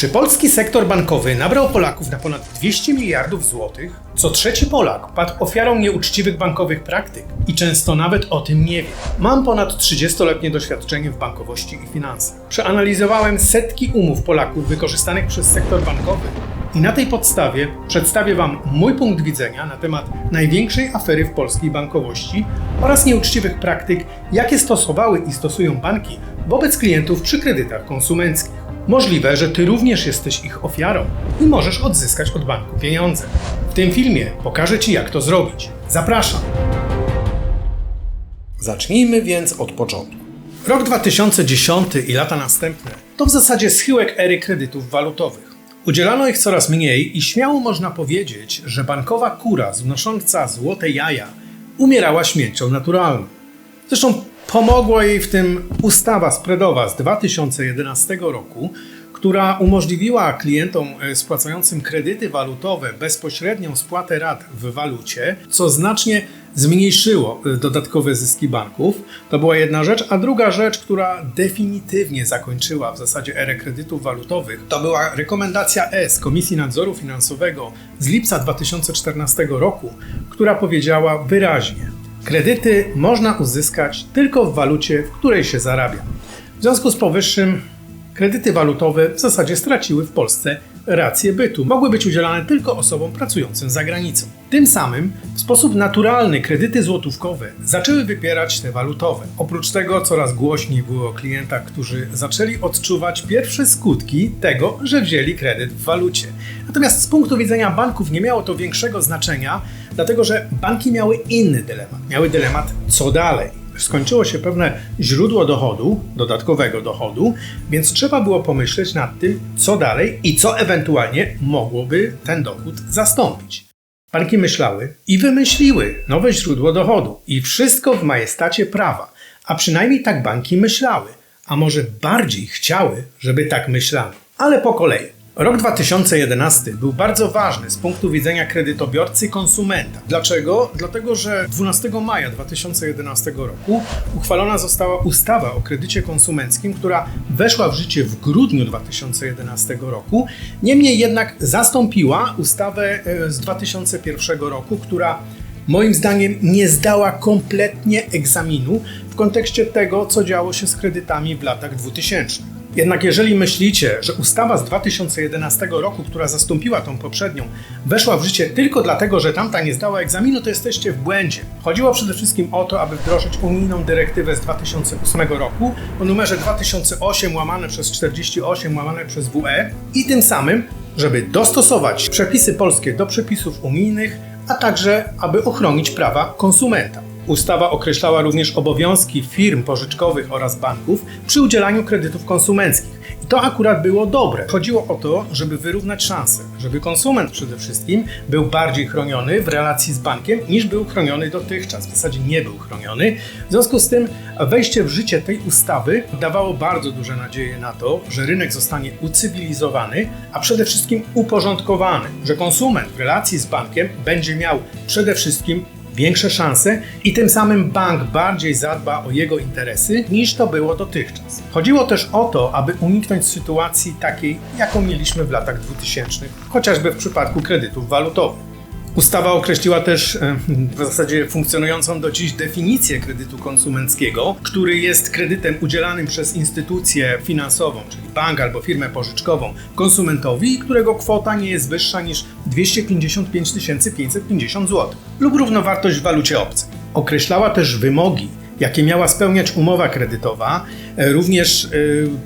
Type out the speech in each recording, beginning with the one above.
Czy polski sektor bankowy nabrał Polaków na ponad 200 miliardów złotych? Co trzeci Polak padł ofiarą nieuczciwych bankowych praktyk i często nawet o tym nie wie. Mam ponad 30-letnie doświadczenie w bankowości i finansach. Przeanalizowałem setki umów Polaków wykorzystanych przez sektor bankowy i na tej podstawie przedstawię Wam mój punkt widzenia na temat największej afery w polskiej bankowości oraz nieuczciwych praktyk, jakie stosowały i stosują banki wobec klientów przy kredytach konsumenckich. Możliwe, że Ty również jesteś ich ofiarą i możesz odzyskać od banku pieniądze. W tym filmie pokażę Ci, jak to zrobić. Zapraszam! Zacznijmy więc od początku. Rok 2010 i lata następne to w zasadzie schyłek ery kredytów walutowych. Udzielano ich coraz mniej i śmiało można powiedzieć, że bankowa kura znosząca złote jaja umierała śmiercią naturalną. Zresztą pomogła jej w tym ustawa spreadowa z 2011 roku, która umożliwiła klientom e, spłacającym kredyty walutowe bezpośrednią spłatę rat w walucie, co znacznie zmniejszyło e, dodatkowe zyski banków. To była jedna rzecz, a druga rzecz, która definitywnie zakończyła w zasadzie erę kredytów walutowych, to była rekomendacja S Komisji Nadzoru Finansowego z lipca 2014 roku, która powiedziała wyraźnie: Kredyty można uzyskać tylko w walucie, w której się zarabia. W związku z powyższym kredyty walutowe w zasadzie straciły w Polsce rację bytu. Mogły być udzielane tylko osobom pracującym za granicą. Tym samym w sposób naturalny kredyty złotówkowe zaczęły wypierać te walutowe. Oprócz tego coraz głośniej było o klientach, którzy zaczęli odczuwać pierwsze skutki tego, że wzięli kredyt w walucie. Natomiast z punktu widzenia banków nie miało to większego znaczenia, dlatego że banki miały inny dylemat. Miały dylemat co dalej skończyło się pewne źródło dochodu, dodatkowego dochodu, więc trzeba było pomyśleć nad tym, co dalej i co ewentualnie mogłoby ten dochód zastąpić. Banki myślały i wymyśliły nowe źródło dochodu i wszystko w majestacie prawa, a przynajmniej tak banki myślały, a może bardziej chciały, żeby tak myślano. Ale po kolei. Rok 2011 był bardzo ważny z punktu widzenia kredytobiorcy konsumenta. Dlaczego? Dlatego, że 12 maja 2011 roku uchwalona została ustawa o kredycie konsumenckim, która weszła w życie w grudniu 2011 roku. Niemniej jednak zastąpiła ustawę e, z 2001 roku, która moim zdaniem nie zdała kompletnie egzaminu w kontekście tego, co działo się z kredytami w latach 2000. Jednak jeżeli myślicie, że ustawa z 2011 roku, która zastąpiła tą poprzednią, weszła w życie tylko dlatego, że tamta nie zdała egzaminu, to jesteście w błędzie. Chodziło przede wszystkim o to, aby wdrożyć unijną dyrektywę z 2008 roku o numerze 2008 łamane przez 48 łamane przez WE i tym samym, żeby dostosować przepisy polskie do przepisów unijnych, a także aby ochronić prawa konsumenta. Ustawa określała również obowiązki firm pożyczkowych oraz banków przy udzielaniu kredytów konsumenckich. I to akurat było dobre. Chodziło o to, żeby wyrównać szanse, żeby konsument przede wszystkim był bardziej chroniony w relacji z bankiem niż był chroniony dotychczas. W zasadzie nie był chroniony. W związku z tym wejście w życie tej ustawy dawało bardzo duże nadzieje na to, że rynek zostanie ucywilizowany, a przede wszystkim uporządkowany, że konsument w relacji z bankiem będzie miał przede wszystkim większe szanse i tym samym bank bardziej zadba o jego interesy niż to było dotychczas. Chodziło też o to, aby uniknąć sytuacji takiej, jaką mieliśmy w latach 2000, chociażby w przypadku kredytów walutowych. Ustawa określiła też e, w zasadzie funkcjonującą do dziś definicję kredytu konsumenckiego, który jest kredytem udzielanym przez instytucję finansową, czyli bank albo firmę pożyczkową, konsumentowi, którego kwota nie jest wyższa niż 255 550 zł lub równowartość w walucie obcej. Określała też wymogi jakie miała spełniać umowa kredytowa, e, również e,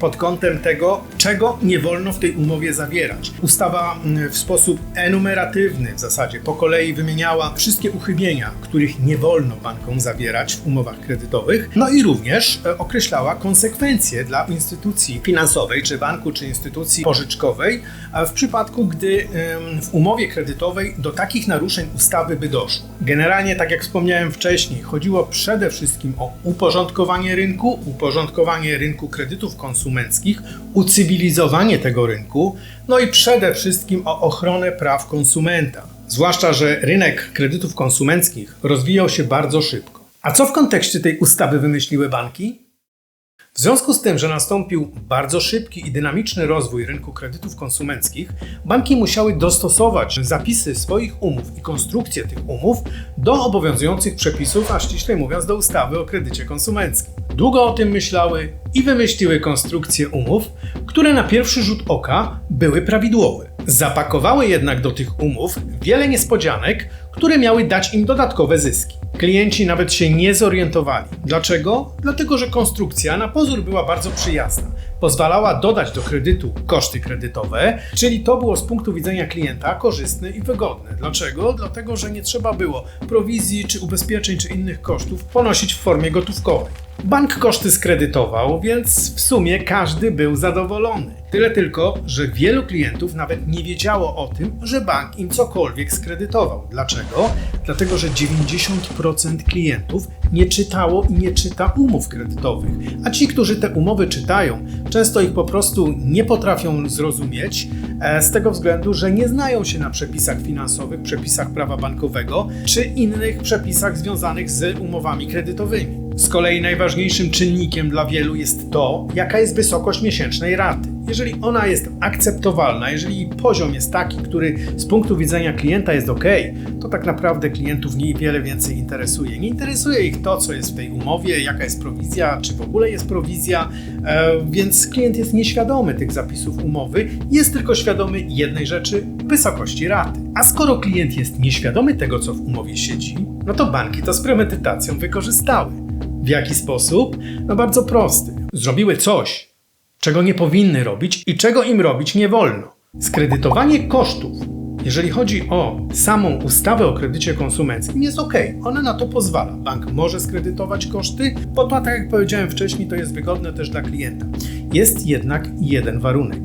pod kątem tego, czego nie wolno w tej umowie zawierać. Ustawa w sposób enumeratywny w zasadzie po kolei wymieniała wszystkie uchybienia, których nie wolno bankom zawierać w umowach kredytowych, no i również e, określała konsekwencje dla instytucji finansowej, czy banku, czy instytucji pożyczkowej, w przypadku, gdy w umowie kredytowej do takich naruszeń ustawy by doszło. Generalnie, tak jak wspomniałem wcześniej, chodziło przede wszystkim o uporządkowanie rynku, uporządkowanie rynku kredytów konsumenckich, ucywilizowanie tego rynku, no i przede wszystkim o ochronę praw konsumenta. Zwłaszcza, że rynek kredytów konsumenckich rozwijał się bardzo szybko. A co w kontekście tej ustawy wymyśliły banki? W związku z tym, że nastąpił bardzo szybki i dynamiczny rozwój rynku kredytów konsumenckich, banki musiały dostosować zapisy swoich umów i konstrukcje tych umów do obowiązujących przepisów, a ściślej mówiąc do ustawy o kredycie konsumenckim. Długo o tym myślały i wymyśliły konstrukcje umów, które na pierwszy rzut oka były prawidłowe. Zapakowały jednak do tych umów wiele niespodzianek, które miały dać im dodatkowe zyski. Klienci nawet się nie zorientowali. Dlaczego? Dlatego, że konstrukcja na pozór była bardzo przyjazna. Pozwalała dodać do kredytu koszty kredytowe, czyli to było z punktu widzenia klienta korzystne i wygodne. Dlaczego? Dlatego, że nie trzeba było prowizji, czy ubezpieczeń, czy innych kosztów ponosić w formie gotówkowej. Bank koszty skredytował, więc w sumie każdy był zadowolony. Tyle tylko, że wielu klientów nawet nie wiedziało o tym, że bank im cokolwiek skredytował. Dlaczego? Dlatego, że 90% klientów nie czytało i nie czyta umów kredytowych. A ci, którzy te umowy czytają, często ich po prostu nie potrafią zrozumieć e, z tego względu, że nie znają się na przepisach finansowych, przepisach prawa bankowego czy innych przepisach związanych z umowami kredytowymi. Z kolei najważniejszym czynnikiem dla wielu jest to, jaka jest wysokość miesięcznej raty. Jeżeli ona jest akceptowalna, jeżeli poziom jest taki, który z punktu widzenia klienta jest ok, to tak naprawdę klientów niewiele więcej interesuje. Nie interesuje ich to, co jest w tej umowie, jaka jest prowizja, czy w ogóle jest prowizja, e, więc klient jest nieświadomy tych zapisów umowy, jest tylko świadomy jednej rzeczy wysokości raty. A skoro klient jest nieświadomy tego, co w umowie siedzi, no to banki to z premedytacją wykorzystały. W jaki sposób? No bardzo prosty. Zrobiły coś, czego nie powinny robić i czego im robić nie wolno. Skredytowanie kosztów, jeżeli chodzi o samą ustawę o kredycie konsumenckim, jest ok. Ona na to pozwala. Bank może skredytować koszty, bo to, tak jak powiedziałem wcześniej, to jest wygodne też dla klienta. Jest jednak jeden warunek.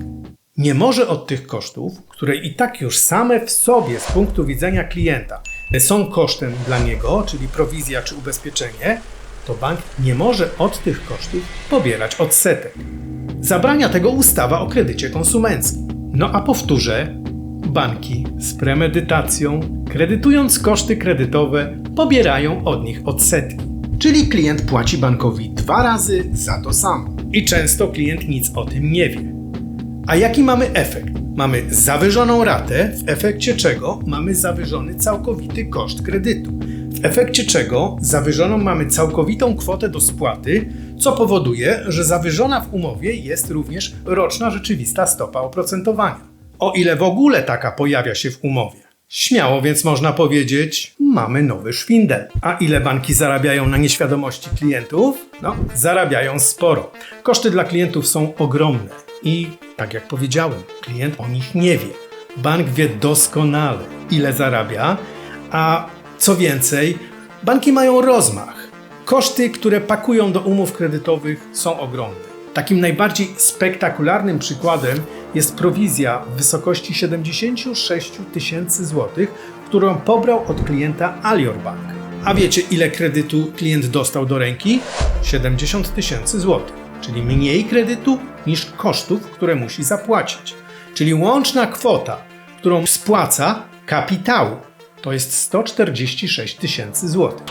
Nie może od tych kosztów, które i tak już same w sobie z punktu widzenia klienta są kosztem dla niego, czyli prowizja czy ubezpieczenie, to bank nie może od tych kosztów pobierać odsetek. Zabrania tego ustawa o kredycie konsumenckim. No a powtórzę, banki z premedytacją, kredytując koszty kredytowe, pobierają od nich odsetki. Czyli klient płaci bankowi dwa razy za to samo. I często klient nic o tym nie wie. A jaki mamy efekt? Mamy zawyżoną ratę, w efekcie czego mamy zawyżony całkowity koszt kredytu w efekcie czego zawyżoną mamy całkowitą kwotę do spłaty, co powoduje, że zawyżona w umowie jest również roczna rzeczywista stopa oprocentowania. O ile w ogóle taka pojawia się w umowie. Śmiało więc można powiedzieć, mamy nowy szwindel. A ile banki zarabiają na nieświadomości klientów? No, zarabiają sporo. Koszty dla klientów są ogromne i, tak jak powiedziałem, klient o nich nie wie. Bank wie doskonale, ile zarabia, a co więcej, banki mają rozmach. Koszty, które pakują do umów kredytowych, są ogromne. Takim najbardziej spektakularnym przykładem jest prowizja w wysokości 76 tysięcy złotych, którą pobrał od klienta Alior Bank. A wiecie, ile kredytu klient dostał do ręki? 70 tysięcy złotych, czyli mniej kredytu niż kosztów, które musi zapłacić. Czyli łączna kwota, którą spłaca kapitału to jest 146 tysięcy złotych.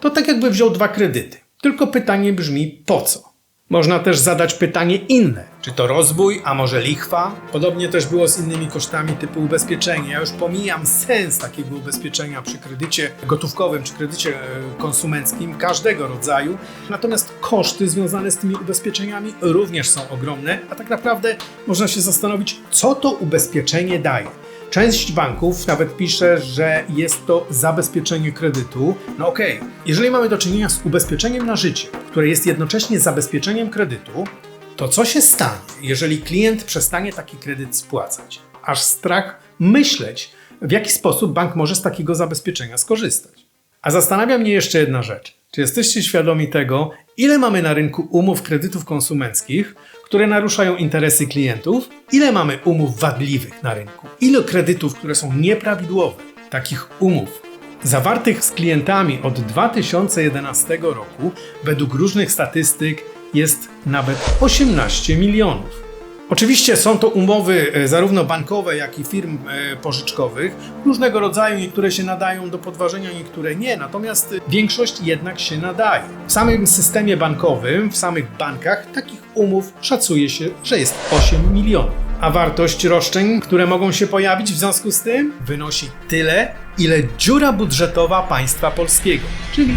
To tak jakby wziął dwa kredyty. Tylko pytanie brzmi po co? Można też zadać pytanie inne. Czy to rozbój, a może lichwa? Podobnie też było z innymi kosztami typu ubezpieczenia. Ja już pomijam sens takiego ubezpieczenia przy kredycie gotówkowym czy kredycie e, konsumenckim każdego rodzaju. Natomiast koszty związane z tymi ubezpieczeniami również są ogromne, a tak naprawdę można się zastanowić, co to ubezpieczenie daje. Część banków nawet pisze, że jest to zabezpieczenie kredytu. No okej, okay. jeżeli mamy do czynienia z ubezpieczeniem na życie, które jest jednocześnie zabezpieczeniem kredytu, to co się stanie, jeżeli klient przestanie taki kredyt spłacać? Aż strach myśleć, w jaki sposób bank może z takiego zabezpieczenia skorzystać. A zastanawia mnie jeszcze jedna rzecz. Czy jesteście świadomi tego, ile mamy na rynku umów kredytów konsumenckich, które naruszają interesy klientów? Ile mamy umów wadliwych na rynku? Ile kredytów, które są nieprawidłowe? Takich umów zawartych z klientami od 2011 roku, według różnych statystyk, jest nawet 18 milionów. Oczywiście są to umowy e, zarówno bankowe, jak i firm e, pożyczkowych, różnego rodzaju, niektóre się nadają do podważenia, niektóre nie, natomiast e, większość jednak się nadaje. W samym systemie bankowym, w samych bankach takich umów szacuje się, że jest 8 milionów. A wartość roszczeń, które mogą się pojawić w związku z tym, wynosi tyle, ile dziura budżetowa państwa polskiego, czyli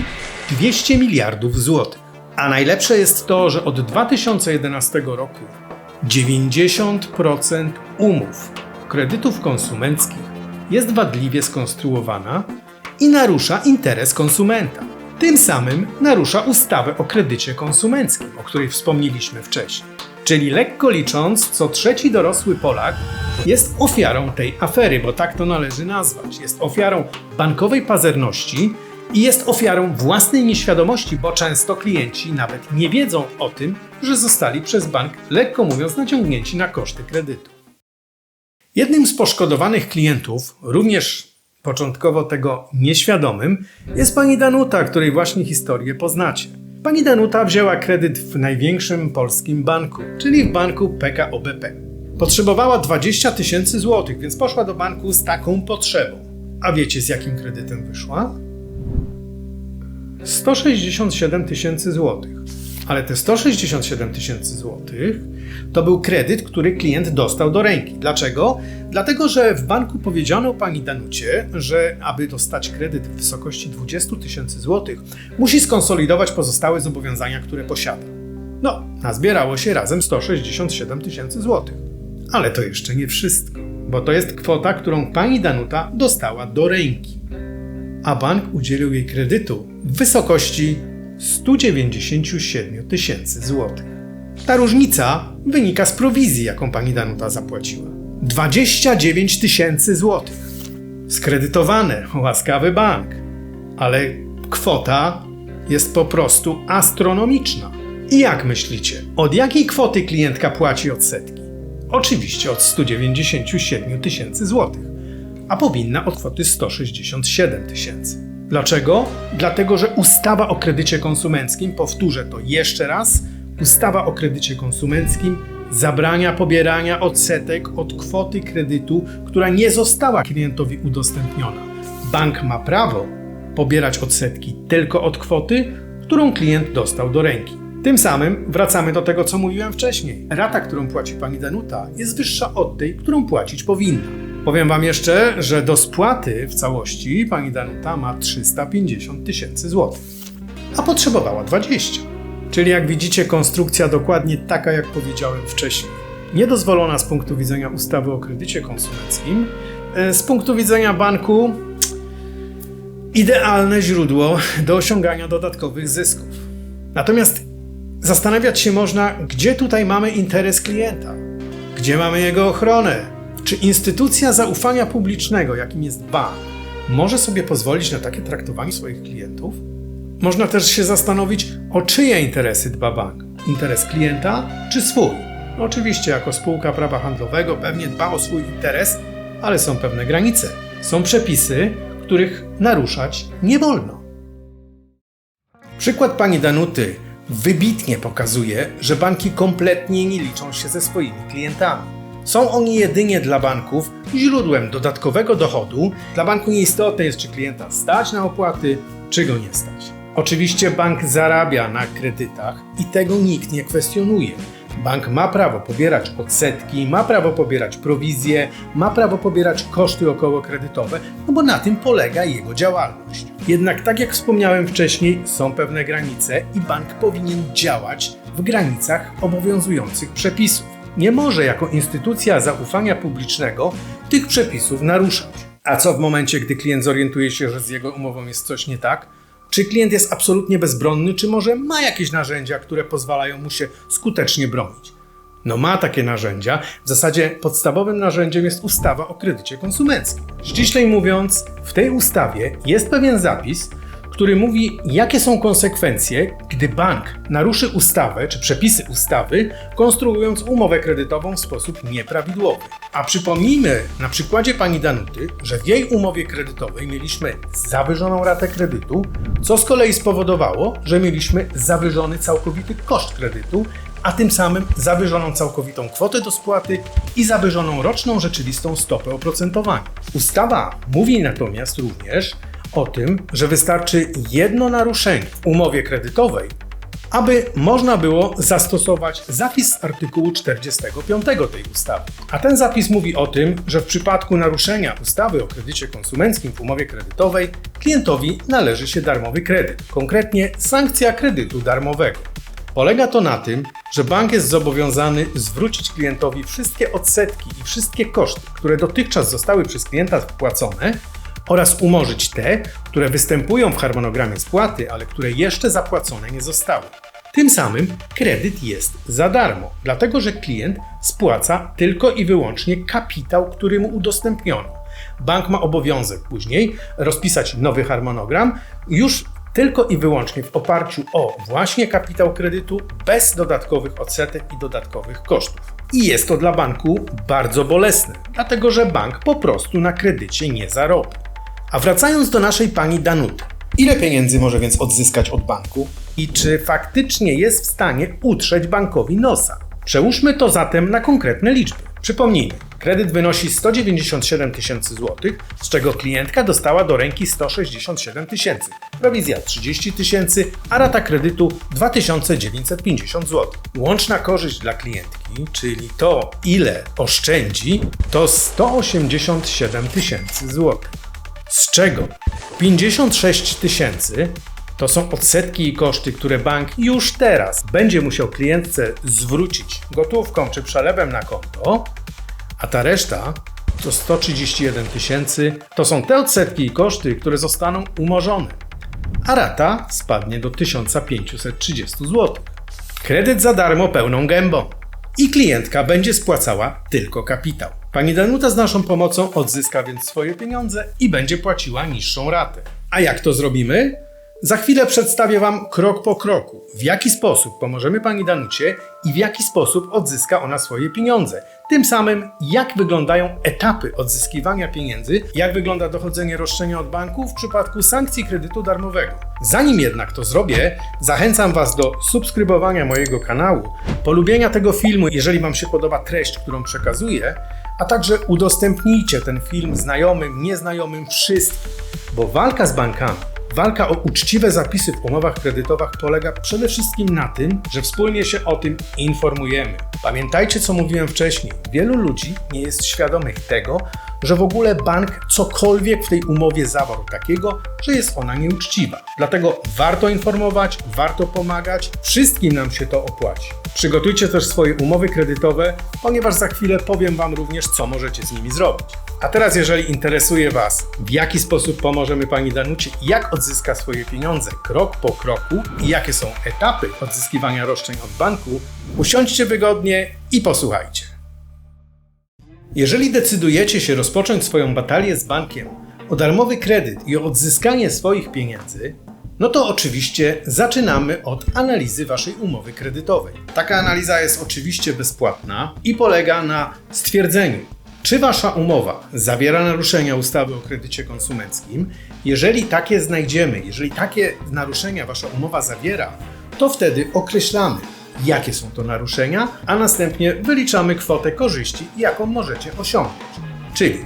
200 miliardów złotych. A najlepsze jest to, że od 2011 roku 90% umów kredytów konsumenckich jest wadliwie skonstruowana i narusza interes konsumenta. Tym samym narusza ustawę o kredycie konsumenckim, o której wspomnieliśmy wcześniej. Czyli lekko licząc, co trzeci dorosły Polak jest ofiarą tej afery, bo tak to należy nazwać. Jest ofiarą bankowej pazerności i jest ofiarą własnej nieświadomości, bo często klienci nawet nie wiedzą o tym, że zostali przez bank, lekko mówiąc, naciągnięci na koszty kredytu. Jednym z poszkodowanych klientów, również początkowo tego nieświadomym, jest pani Danuta, której właśnie historię poznacie. Pani Danuta wzięła kredyt w największym polskim banku, czyli w banku PKO BP. Potrzebowała 20 tysięcy złotych, więc poszła do banku z taką potrzebą. A wiecie z jakim kredytem wyszła? 167 tysięcy złotych. Ale te 167 tysięcy złotych to był kredyt, który klient dostał do ręki. Dlaczego? Dlatego, że w banku powiedziano pani Danucie, że aby dostać kredyt w wysokości 20 tysięcy złotych, musi skonsolidować pozostałe zobowiązania, które posiada. No, nazbierało się razem 167 tysięcy złotych. Ale to jeszcze nie wszystko, bo to jest kwota, którą pani Danuta dostała do ręki. A bank udzielił jej kredytu w wysokości 197 tysięcy złotych. Ta różnica wynika z prowizji, jaką pani Danuta zapłaciła. 29 tysięcy złotych. Skredytowane, łaskawy bank. Ale kwota jest po prostu astronomiczna. I jak myślicie, od jakiej kwoty klientka płaci odsetki? Oczywiście od 197 tysięcy złotych, a powinna od kwoty 167 tysięcy. Dlaczego? Dlatego, że ustawa o kredycie konsumenckim, powtórzę to jeszcze raz, ustawa o kredycie konsumenckim zabrania pobierania odsetek od kwoty kredytu, która nie została klientowi udostępniona. Bank ma prawo pobierać odsetki tylko od kwoty, którą klient dostał do ręki. Tym samym wracamy do tego, co mówiłem wcześniej. Rata, którą płaci pani Danuta, jest wyższa od tej, którą płacić powinna. Powiem Wam jeszcze, że do spłaty w całości pani Danuta ma 350 tysięcy złotych, a potrzebowała 20. Czyli jak widzicie, konstrukcja dokładnie taka, jak powiedziałem wcześniej. Niedozwolona z punktu widzenia ustawy o kredycie konsumenckim, e, z punktu widzenia banku idealne źródło do osiągania dodatkowych zysków. Natomiast zastanawiać się można, gdzie tutaj mamy interes klienta, gdzie mamy jego ochronę, czy instytucja zaufania publicznego, jakim jest bank, może sobie pozwolić na takie traktowanie swoich klientów? Można też się zastanowić, o czyje interesy dba bank. Interes klienta czy swój? No oczywiście, jako spółka prawa handlowego pewnie dba o swój interes, ale są pewne granice. Są przepisy, których naruszać nie wolno. Przykład pani Danuty wybitnie pokazuje, że banki kompletnie nie liczą się ze swoimi klientami. Są oni jedynie dla banków źródłem dodatkowego dochodu. Dla banku nieistotne jest, czy klienta stać na opłaty, czy go nie stać. Oczywiście bank zarabia na kredytach i tego nikt nie kwestionuje. Bank ma prawo pobierać odsetki, ma prawo pobierać prowizje, ma prawo pobierać koszty okołokredytowe, no bo na tym polega jego działalność. Jednak tak jak wspomniałem wcześniej, są pewne granice i bank powinien działać w granicach obowiązujących przepisów nie może jako instytucja zaufania publicznego tych przepisów naruszać. A co w momencie, gdy klient zorientuje się, że z jego umową jest coś nie tak? Czy klient jest absolutnie bezbronny, czy może ma jakieś narzędzia, które pozwalają mu się skutecznie bronić? No ma takie narzędzia. W zasadzie podstawowym narzędziem jest ustawa o kredycie konsumenckim. Ściślej mówiąc, w tej ustawie jest pewien zapis, który mówi, jakie są konsekwencje, gdy bank naruszy ustawę czy przepisy ustawy, konstruując umowę kredytową w sposób nieprawidłowy. A przypomnijmy na przykładzie pani Danuty, że w jej umowie kredytowej mieliśmy zawyżoną ratę kredytu, co z kolei spowodowało, że mieliśmy zawyżony całkowity koszt kredytu, a tym samym zawyżoną całkowitą kwotę do spłaty i zawyżoną roczną rzeczywistą stopę oprocentowania. Ustawa mówi natomiast również o tym, że wystarczy jedno naruszenie w umowie kredytowej, aby można było zastosować zapis artykułu 45 tej ustawy. A ten zapis mówi o tym, że w przypadku naruszenia ustawy o kredycie konsumenckim w umowie kredytowej klientowi należy się darmowy kredyt, konkretnie sankcja kredytu darmowego. Polega to na tym, że bank jest zobowiązany zwrócić klientowi wszystkie odsetki i wszystkie koszty, które dotychczas zostały przez klienta wpłacone, oraz umorzyć te, które występują w harmonogramie spłaty, ale które jeszcze zapłacone nie zostały. Tym samym kredyt jest za darmo, dlatego że klient spłaca tylko i wyłącznie kapitał, który mu udostępniono. Bank ma obowiązek później rozpisać nowy harmonogram już tylko i wyłącznie w oparciu o właśnie kapitał kredytu, bez dodatkowych odsetek i dodatkowych kosztów. I jest to dla banku bardzo bolesne, dlatego że bank po prostu na kredycie nie zarobi. A wracając do naszej pani Danuty. Ile pieniędzy może więc odzyskać od banku? I czy faktycznie jest w stanie utrzeć bankowi nosa? Przełóżmy to zatem na konkretne liczby. Przypomnijmy, kredyt wynosi 197 tysięcy złotych, z czego klientka dostała do ręki 167 tysięcy, prowizja 30 tysięcy, a rata kredytu 2950 zł. Łączna korzyść dla klientki, czyli to ile oszczędzi, to 187 tysięcy złotych z czego? 56 tysięcy to są odsetki i koszty, które bank już teraz będzie musiał klientce zwrócić gotówką czy przelewem na konto, a ta reszta to 131 tysięcy. To są te odsetki i koszty, które zostaną umorzone, a rata spadnie do 1530 zł. Kredyt za darmo pełną gębą i klientka będzie spłacała tylko kapitał. Pani Danuta z naszą pomocą odzyska więc swoje pieniądze i będzie płaciła niższą ratę. A jak to zrobimy? Za chwilę przedstawię Wam krok po kroku, w jaki sposób pomożemy Pani Danucie i w jaki sposób odzyska ona swoje pieniądze. Tym samym, jak wyglądają etapy odzyskiwania pieniędzy, jak wygląda dochodzenie roszczenia od banku w przypadku sankcji kredytu darmowego. Zanim jednak to zrobię, zachęcam Was do subskrybowania mojego kanału, polubienia tego filmu, jeżeli Wam się podoba treść, którą przekazuję, a także udostępnijcie ten film znajomym, nieznajomym, wszystkim, bo walka z bankami Walka o uczciwe zapisy w umowach kredytowych polega przede wszystkim na tym, że wspólnie się o tym informujemy. Pamiętajcie, co mówiłem wcześniej. Wielu ludzi nie jest świadomych tego, że w ogóle bank cokolwiek w tej umowie zawarł takiego, że jest ona nieuczciwa. Dlatego warto informować, warto pomagać, wszystkim nam się to opłaci. Przygotujcie też swoje umowy kredytowe, ponieważ za chwilę powiem Wam również, co możecie z nimi zrobić. A teraz, jeżeli interesuje Was, w jaki sposób pomożemy Pani Danucie jak odzyska swoje pieniądze krok po kroku i jakie są etapy odzyskiwania roszczeń od banku, usiądźcie wygodnie i posłuchajcie. Jeżeli decydujecie się rozpocząć swoją batalię z bankiem o darmowy kredyt i o odzyskanie swoich pieniędzy, no to oczywiście zaczynamy od analizy Waszej umowy kredytowej. Taka analiza jest oczywiście bezpłatna i polega na stwierdzeniu, czy Wasza umowa zawiera naruszenia ustawy o kredycie konsumenckim. Jeżeli takie znajdziemy, jeżeli takie naruszenia Wasza umowa zawiera, to wtedy określamy, jakie są to naruszenia, a następnie wyliczamy kwotę korzyści, jaką możecie osiągnąć. Czyli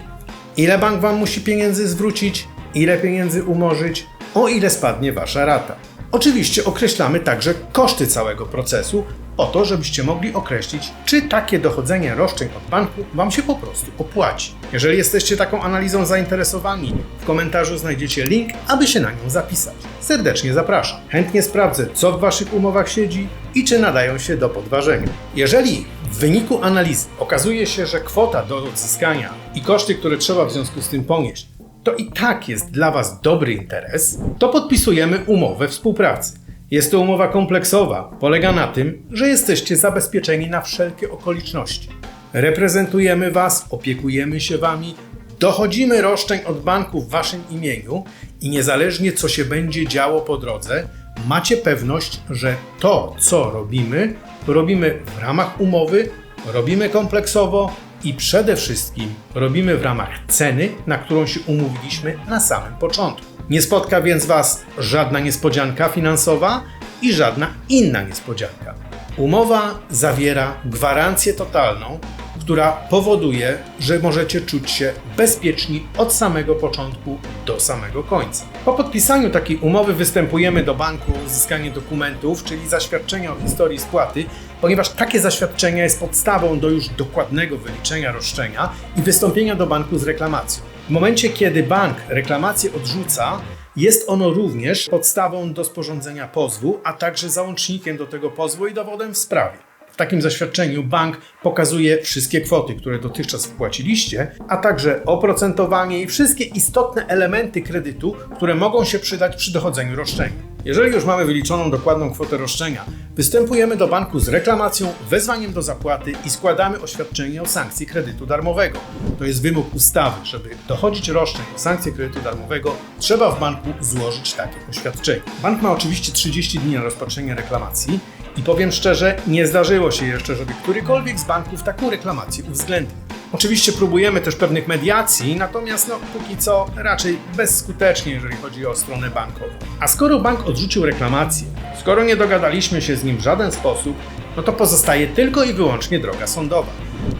ile bank Wam musi pieniędzy zwrócić, ile pieniędzy umorzyć, o ile spadnie Wasza rata. Oczywiście określamy także koszty całego procesu, po to, żebyście mogli określić, czy takie dochodzenie roszczeń od banku Wam się po prostu opłaci. Jeżeli jesteście taką analizą zainteresowani, w komentarzu znajdziecie link, aby się na nią zapisać. Serdecznie zapraszam. Chętnie sprawdzę, co w Waszych umowach siedzi i czy nadają się do podważenia. Jeżeli w wyniku analizy okazuje się, że kwota do odzyskania i koszty, które trzeba w związku z tym ponieść, to i tak jest dla Was dobry interes, to podpisujemy umowę współpracy. Jest to umowa kompleksowa. Polega na tym, że jesteście zabezpieczeni na wszelkie okoliczności. Reprezentujemy Was, opiekujemy się Wami, dochodzimy roszczeń od banku w Waszym imieniu i niezależnie co się będzie działo po drodze, macie pewność, że to, co robimy, robimy w ramach umowy, robimy kompleksowo i przede wszystkim robimy w ramach ceny, na którą się umówiliśmy na samym początku. Nie spotka więc Was żadna niespodzianka finansowa i żadna inna niespodzianka. Umowa zawiera gwarancję totalną, która powoduje, że możecie czuć się bezpieczni od samego początku do samego końca. Po podpisaniu takiej umowy występujemy do banku o uzyskanie dokumentów, czyli zaświadczenia o historii spłaty, ponieważ takie zaświadczenie jest podstawą do już dokładnego wyliczenia roszczenia i wystąpienia do banku z reklamacją. W momencie, kiedy bank reklamację odrzuca, jest ono również podstawą do sporządzenia pozwu, a także załącznikiem do tego pozwu i dowodem w sprawie. W takim zaświadczeniu bank pokazuje wszystkie kwoty, które dotychczas wpłaciliście, a także oprocentowanie i wszystkie istotne elementy kredytu, które mogą się przydać przy dochodzeniu roszczenia. Jeżeli już mamy wyliczoną dokładną kwotę roszczenia, występujemy do banku z reklamacją, wezwaniem do zapłaty i składamy oświadczenie o sankcji kredytu darmowego. To jest wymóg ustawy, żeby dochodzić roszczeń o sankcję kredytu darmowego, trzeba w banku złożyć takie oświadczenie. Bank ma oczywiście 30 dni na rozpatrzenie reklamacji i powiem szczerze, nie zdarzyło się jeszcze, żeby którykolwiek z banków taką reklamację uwzględnił. Oczywiście próbujemy też pewnych mediacji, natomiast no, póki co raczej bezskutecznie, jeżeli chodzi o stronę bankową. A skoro bank odrzucił reklamację, skoro nie dogadaliśmy się z nim w żaden sposób, no to pozostaje tylko i wyłącznie droga sądowa.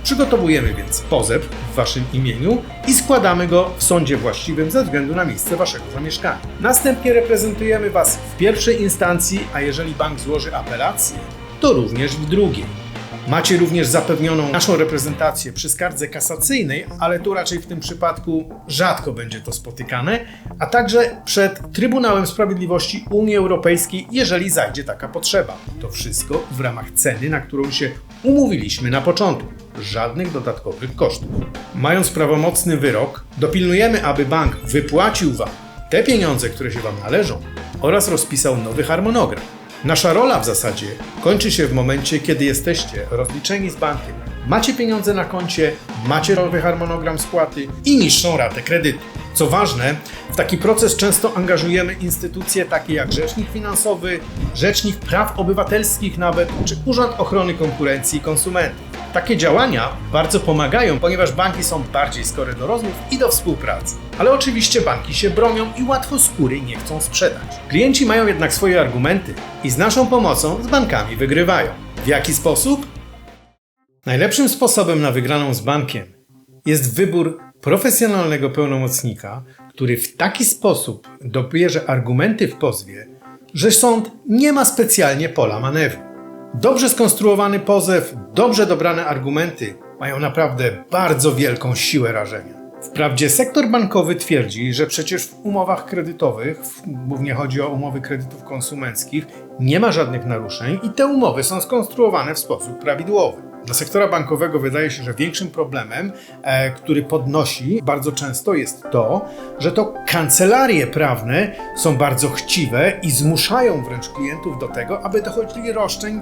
Przygotowujemy więc pozew w Waszym imieniu i składamy go w sądzie właściwym ze względu na miejsce Waszego zamieszkania. Następnie reprezentujemy Was w pierwszej instancji, a jeżeli bank złoży apelację, to również w drugiej. Macie również zapewnioną naszą reprezentację przy skardze kasacyjnej, ale tu raczej w tym przypadku rzadko będzie to spotykane, a także przed Trybunałem Sprawiedliwości Unii Europejskiej, jeżeli zajdzie taka potrzeba. To wszystko w ramach ceny, na którą się umówiliśmy na początku. Żadnych dodatkowych kosztów. Mając prawomocny wyrok, dopilnujemy, aby bank wypłacił Wam te pieniądze, które się Wam należą oraz rozpisał nowy harmonogram. Nasza rola w zasadzie kończy się w momencie, kiedy jesteście rozliczeni z bankiem. Macie pieniądze na koncie, macie nowy harmonogram spłaty i niższą ratę kredytu. Co ważne, w taki proces często angażujemy instytucje takie jak Rzecznik Finansowy, Rzecznik Praw Obywatelskich nawet, czy Urząd Ochrony Konkurencji i Konsumentów. Takie działania bardzo pomagają, ponieważ banki są bardziej skore do rozmów i do współpracy. Ale oczywiście banki się bronią i łatwo skóry nie chcą sprzedać. Klienci mają jednak swoje argumenty i z naszą pomocą z bankami wygrywają. W jaki sposób? Najlepszym sposobem na wygraną z bankiem jest wybór profesjonalnego pełnomocnika, który w taki sposób dobierze argumenty w pozwie, że sąd nie ma specjalnie pola manewru. Dobrze skonstruowany pozew, dobrze dobrane argumenty mają naprawdę bardzo wielką siłę rażenia. Wprawdzie sektor bankowy twierdzi, że przecież w umowach kredytowych, głównie chodzi o umowy kredytów konsumenckich, nie ma żadnych naruszeń i te umowy są skonstruowane w sposób prawidłowy. Dla sektora bankowego wydaje się, że większym problemem, e, który podnosi bardzo często jest to, że to kancelarie prawne są bardzo chciwe i zmuszają wręcz klientów do tego, aby dochodzili roszczeń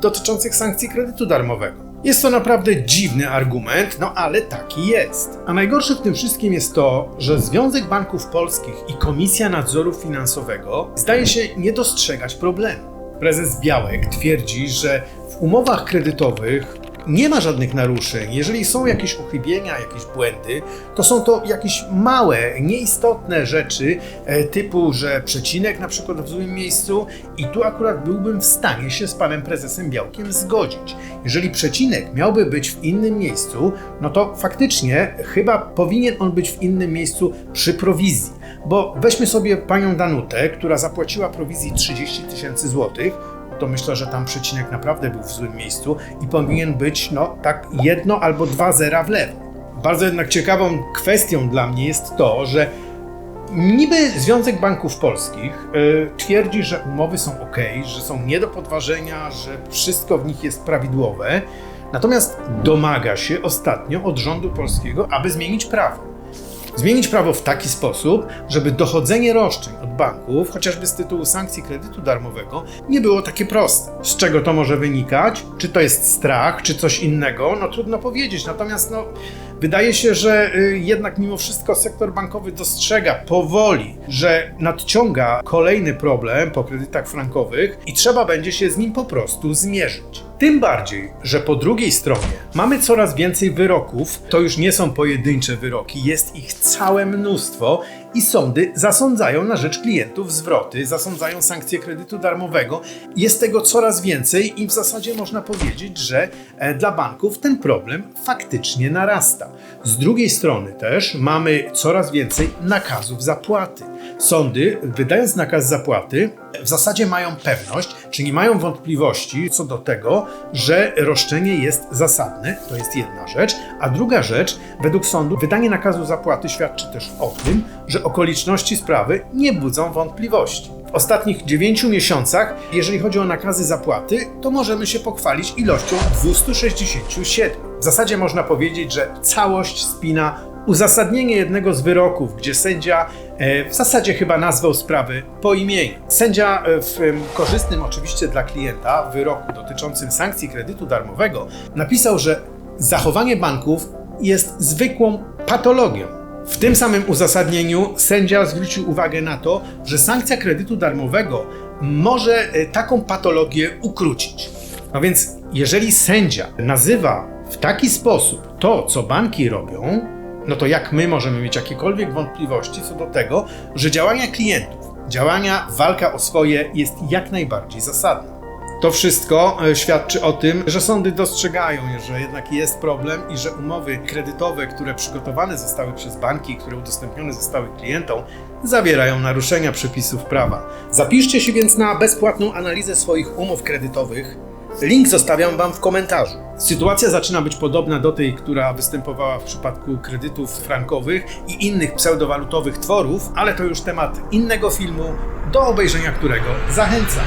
dotyczących sankcji kredytu darmowego. Jest to naprawdę dziwny argument, no ale taki jest. A najgorsze w tym wszystkim jest to, że Związek Banków Polskich i Komisja Nadzoru Finansowego zdaje się nie dostrzegać problemu. Prezes Białek twierdzi, że w umowach kredytowych nie ma żadnych naruszeń. Jeżeli są jakieś uchybienia, jakieś błędy, to są to jakieś małe, nieistotne rzeczy, e, typu, że przecinek na przykład w złym miejscu i tu akurat byłbym w stanie się z panem prezesem Białkiem zgodzić. Jeżeli przecinek miałby być w innym miejscu, no to faktycznie chyba powinien on być w innym miejscu przy prowizji. Bo weźmy sobie panią Danutę, która zapłaciła prowizji 30 tysięcy złotych, to myślę, że tam przecinek naprawdę był w złym miejscu i powinien być no tak jedno albo dwa zera w lewo. Bardzo jednak ciekawą kwestią dla mnie jest to, że niby Związek Banków Polskich yy, twierdzi, że umowy są ok, że są nie do podważenia, że wszystko w nich jest prawidłowe, natomiast domaga się ostatnio od rządu polskiego, aby zmienić prawo zmienić prawo w taki sposób, żeby dochodzenie roszczeń od banków, chociażby z tytułu sankcji kredytu darmowego, nie było takie proste. Z czego to może wynikać? Czy to jest strach, czy coś innego? No trudno powiedzieć. Natomiast no, wydaje się, że y, jednak mimo wszystko sektor bankowy dostrzega powoli, że nadciąga kolejny problem po kredytach frankowych i trzeba będzie się z nim po prostu zmierzyć. Tym bardziej, że po drugiej stronie mamy coraz więcej wyroków. To już nie są pojedyncze wyroki, jest ich całe mnóstwo i sądy zasądzają na rzecz klientów zwroty, zasądzają sankcje kredytu darmowego. Jest tego coraz więcej i w zasadzie można powiedzieć, że e, dla banków ten problem faktycznie narasta. Z drugiej strony też mamy coraz więcej nakazów zapłaty. Sądy, wydając nakaz zapłaty, w zasadzie mają pewność, czyli mają wątpliwości co do tego, że roszczenie jest zasadne. To jest jedna rzecz. A druga rzecz, według sądu, wydanie nakazu zapłaty świadczy też o tym, że okoliczności sprawy nie budzą wątpliwości. W ostatnich 9 miesiącach, jeżeli chodzi o nakazy zapłaty, to możemy się pochwalić ilością 267. W zasadzie można powiedzieć, że całość spina uzasadnienie jednego z wyroków, gdzie sędzia e, w zasadzie chyba nazwał sprawę po imieniu. Sędzia e, w korzystnym oczywiście dla klienta wyroku dotyczącym sankcji kredytu darmowego napisał, że zachowanie banków jest zwykłą patologią. W tym samym uzasadnieniu sędzia zwrócił uwagę na to, że sankcja kredytu darmowego może e, taką patologię ukrócić. No więc, jeżeli sędzia nazywa w taki sposób to, co banki robią, no to jak my możemy mieć jakiekolwiek wątpliwości co do tego, że działania klientów, działania, walka o swoje jest jak najbardziej zasadna. To wszystko e, świadczy o tym, że sądy dostrzegają, że jednak jest problem i że umowy kredytowe, które przygotowane zostały przez banki, które udostępnione zostały klientom, zawierają naruszenia przepisów prawa. Zapiszcie się więc na bezpłatną analizę swoich umów kredytowych. Link zostawiam Wam w komentarzu. Sytuacja zaczyna być podobna do tej, która występowała w przypadku kredytów frankowych i innych pseudowalutowych tworów, ale to już temat innego filmu, do obejrzenia którego zachęcam.